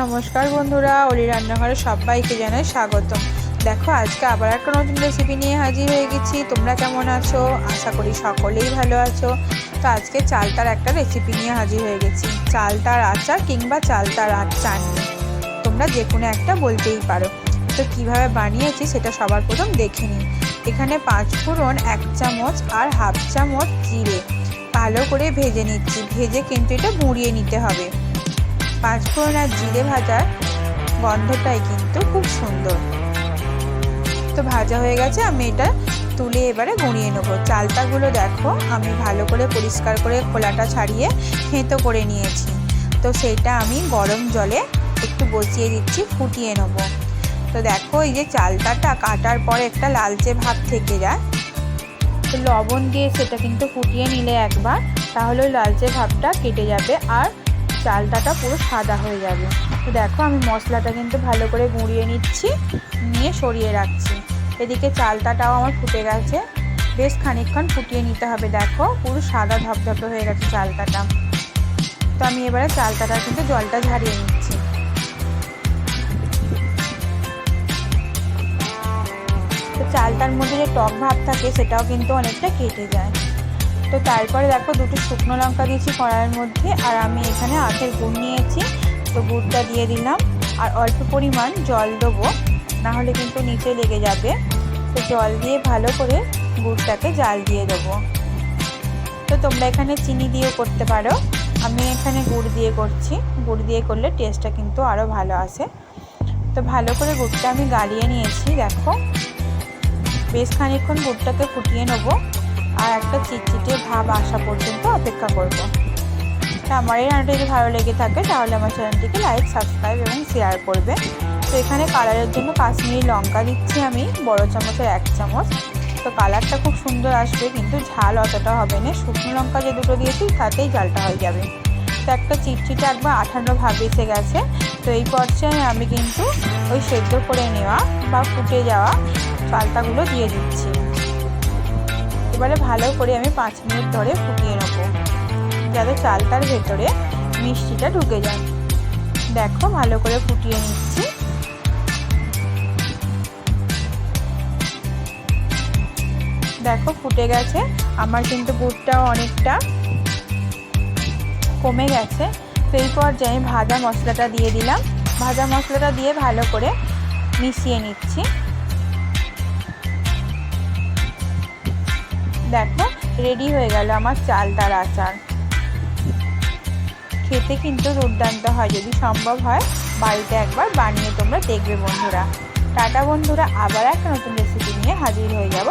নমস্কার বন্ধুরা, অলি রান্নাঘরে সবাইকে জানাই স্বাগতম। দেখো, আজকে আবার একটা নতুন রেসিপি নিয়ে হাজির হয়ে গেছি। তোমরা কেমন আছো? আশা করি সকলেই ভালো আছো। তো আজকে চালতার একটা রেসিপি নিয়ে হাজির হয়ে গেছি। চালতার আচার কিংবা চালতার চাটনি। তোমরা যে কোনো একটা বলতেই পারো। তো কীভাবে বানিয়েছি সেটা সবার প্রথম দেখে নিই। এখানে পাঁচ ফোড়ন, এক চামচ আর হাফ চামচ জিরে। ভালো করে ভেজে নিচ্ছি। ভেজে কিন্তু এটা মুড়িয়ে নিতে হবে। পাঁচফোড়ন আর জিরে ভাজার গন্ধটাই কিন্তু খুব সুন্দর। তো ভাজা হয়ে গেছে, আমি এটা তুলে এবারে গুঁড়িয়ে নেব। চালতাগুলো দেখো, আমি ভালো করে পরিষ্কার করে খোলাটা ছাড়িয়ে থেঁতো করে নিয়েছি। তো সেটা আমি গরম জলে একটু বসিয়ে দিচ্ছি, ফুটিয়ে নেব। তো দেখো, এই যে চালতাটা কাটার পরে একটা লালচে ভাব থেকে যায়। তো লবণ দিয়ে সেটা কিন্তু ফুটিয়ে নিলে একবার, তাহলে লালচে ভাবটা কেটে যাবে। আর চালটাটা পুরো সাদা হয়ে যাবে। তো দেখো, আমি মশলাটা কিন্তু ভালো করে গুঁড়িয়ে নিচ্ছি, নিয়ে সরিয়ে রাখছি। এদিকে চালটাটাও আমার ফুটে গেছে। বেশ খানিকক্ষণ ফুটিয়ে নিতে হবে, দেখো। পুরো সাদা ধপধপে হয়ে গেছে চালটাটা। তো আমি এবারে চালটাটা কিন্তু জলটা ঝারিয়ে নিচ্ছি। তো চালটার মধ্যে যে টক ভাব থাকে, সেটাও কিন্তু অনেকটা কেটে যায়। তো তারপরে দেখো দুটো শুকনো লঙ্কা দিয়েছি কড়াইয়ের মধ্যে, আর আমি এখানে আখের গুড় নিয়েছি। তো গুড়টা দিয়ে দিলাম, আর অল্প পরিমাণ জল দেবো, নাহলে কিন্তু নিচে লেগে যাবে। তো জল দিয়ে ভালো করে গুড়টাকে জাল দিয়ে দেবো। তো তোমরা এখানে চিনি দিয়েও করতে পারো। আমি এখানে গুড় দিয়ে করছি। গুড় দিয়ে করলে টেস্টটা কিন্তু আরও ভালো আসে। তো ভালো করে গুড়টা আমি গালিয়ে নিয়েছি, দেখো। বেশ খানিকক্ষণ গুড়টাকে ফুটিয়ে নেব। আর একটা চিটচিটে ভাব আসা পর্যন্ত অপেক্ষা করব। তা আমার এই রান্নাটা যদি ভালো লেগে থাকে, তাহলে আমার চ্যানেলটিকে লাইক সাবস্ক্রাইব এবং শেয়ার করবে। তো এখানে কালারের জন্য কাশ্মীরি লঙ্কা দিচ্ছি আমি, বড় চামচের এক চামচ। তো কালারটা খুব সুন্দর আসবে, কিন্তু ঝাল অতটা হবে না। শুকনো লঙ্কা যে দুটো দিয়েছি, তাতেই ঝালটা হয়ে যাবে। তো একটা চিটচিটে একবার আঠানো ভাব এসে গেছে। তো এই পর্যায়ে আমি কিন্তু ওই সেদ্ধ করে নেওয়া বা ফুটে যাওয়া চালটাগুলো দিয়ে দিচ্ছি। এবারে ভালো করে আমি পাঁচ মিনিট ধরে ফুটিয়ে নেব, যাতে চালটার ভেতরে মিষ্টিটা ঢুকে যায়। দেখো, ভালো করে ফুটিয়ে নিচ্ছি। দেখো, ফুটে গেছে। আমার কিন্তু গুড়টাও অনেকটা কমে গেছে। তো এই পর্যায়ে আমি ভাজা মশলাটা দিয়ে দিলাম। ভাজা মশলাটা দিয়ে ভালো করে মিশিয়ে নিচ্ছি। দেখো রেডি হয়ে গেল আমার চাল চালতার আচার। খেতে কিন্তু দুর্দান্ত হয়, যদি সম্ভব হয়, বাড়িতে একবার বানিয়ে তোমরা দেখবে বন্ধুরা। টাটা বন্ধুরা, আবার একটা নতুন রেসিপি নিয়ে হাজির হয়ে যাব।